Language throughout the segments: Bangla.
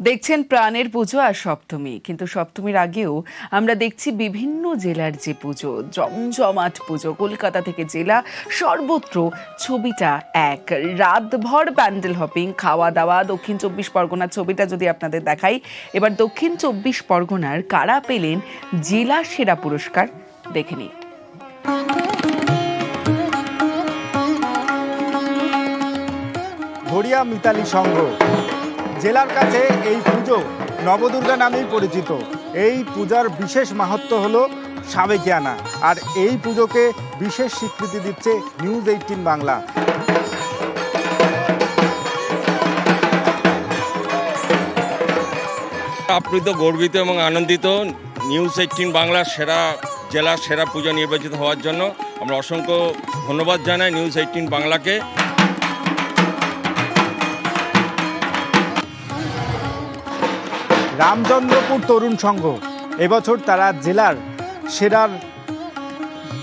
দেখছেন প্রাণের পুজো আর সপ্তমী। কিন্তু সপ্তমীর আগেও আমরা দেখছি বিভিন্ন জেলার যে পুজো, জমজমাট পুজো, কলকাতা থেকে জেলা সর্বত্র ছবিটা এক। রাতভর প্যান্ডেল হপিং খাওয়া দাওয়া দক্ষিণ চব্বিশ পরগনার ছবিটা যদি আপনাদের দেখাই, এবার দক্ষিণ চব্বিশ পরগনার কারা পেলেন জেলা সেরা পুরস্কার দেখে নিন ধরিয়া মিতালি সংঘ। জেলার কাছে এই পুজো নবদুর্গা নামেই পরিচিত। এই পূজার বিশেষ মাহাত্ম হলো সাবেকিয়ানা। আর এই পুজোকে বিশেষ স্বীকৃতি দিচ্ছে নিউজ এইটিন বাংলা। আপ্লুত, গর্বিত এবং আনন্দিত নিউজ এইটিন বাংলার সেরা জেলার সেরা পুজো নির্বাচিত হওয়ার জন্য আমরা অসংখ্য ধন্যবাদ জানাই নিউজ এইটিন বাংলাকে। রামচন্দ্রপুর তরুণ সংঘ। এবছর তারা জেলার সেরার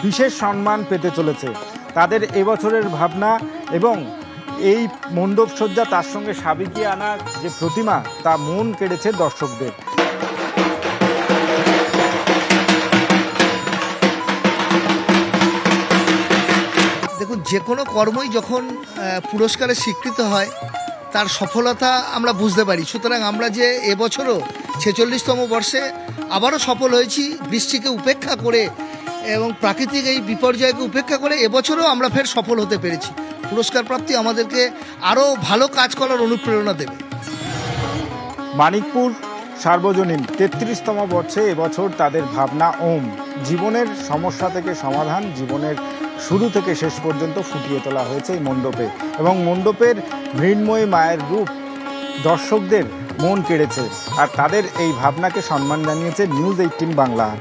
বিশেষ সম্মান পেতে চলেছে। তাদের এবছরের ভাবনা এবং এই মণ্ডপ সজ্জা তার সঙ্গে সাবিকিয়ে আনার যে প্রতিমা, তা মন কেড়েছে দর্শকদের। দেখুন, যে কোনো কর্মই যখন পুরস্কারে স্বীকৃত হয় তার সফলতা আমরা বুঝতে পারি। সুতরাং আমরা যে এবছরও ছেচল্লিশতম বর্ষে আবারও সফল হয়েছি, বৃষ্টিকে উপেক্ষা করে এবং প্রাকৃতিক এই বিপর্যয়কে উপেক্ষা করে এবছরও আমরা ফের সফল হতে পেরেছি। পুরস্কার প্রাপ্তি আমাদেরকে আরও ভালো কাজ করার অনুপ্রেরণা দেবে। মানিকপুর সার্বজনীন। তেত্রিশতম বর্ষে এবছর তাদের ভাবনা ওম। জীবনের সমস্যা থেকে সমাধান, জীবনের শুরু থেকে শেষ পর্যন্ত ফুটিয়ে তোলা হয়েছে এই মণ্ডপে। এবং মণ্ডপের মৃন্ময়ী মায়ের রূপ দর্শকদের মন কেড়েছে। আর তাদের এই ভাবনাকে সম্মান জানিয়েছে নিউজ এইটিন বাংলা।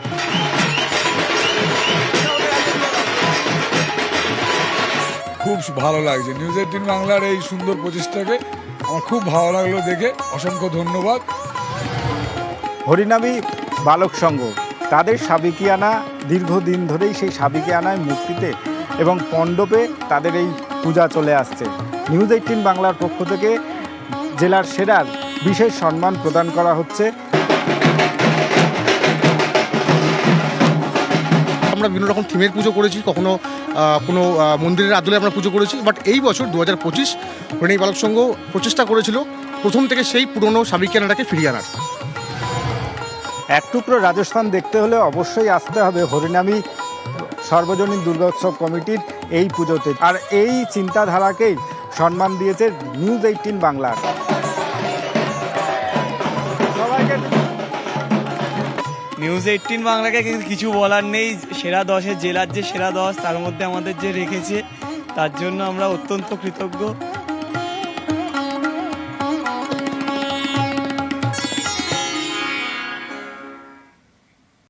খুব ভালো লাগছে। নিউজ এইটিন বাংলার এই সুন্দর প্রচেষ্টাকে আমার খুব ভালো লাগল দেখে। অসংখ্য ধন্যবাদ। হরিনামী বালক সংঘ। তাদের সাবিকিয়ানা দীর্ঘদিন ধরেই সেই সাবিকিয়ানায় মূর্তিতে এবং পণ্ডপে তাদের এই পূজা চলে আসছে। নিউজ এইটিন বাংলার পক্ষ থেকে জেলার সেরার বিশেষ সম্মান প্রদান করা হচ্ছে। আমরা বিভিন্ন রকম থিমের পুজো করেছি, কখনো কোনো মন্দিরের আদলে আমরা পুজো করেছি বাট এই বছর দু হাজার পঁচিশ বালক সংঘ প্রচেষ্টা করেছিল প্রথম থেকে সেই পুরনো সাবিকিয়ানাটাকে ফিরিয়ে আনার। এক টুকরো রাজস্থান দেখতে হলে অবশ্যই আসতে হবে হরিনামী সর্বজনীন দুর্গোৎসব কমিটির এই পুজোতে। আর এই চিন্তাধারাকেই সম্মান দিয়েছে নিউজ এইটিন সবাইকে নিউজ এইটিন বাংলাকে কিছু বলার নেই। সেরা দশের জেলার যে সেরা দশ, তার মধ্যে আমাদের যে রেখেছে, তার জন্য আমরা অত্যন্ত কৃতজ্ঞ।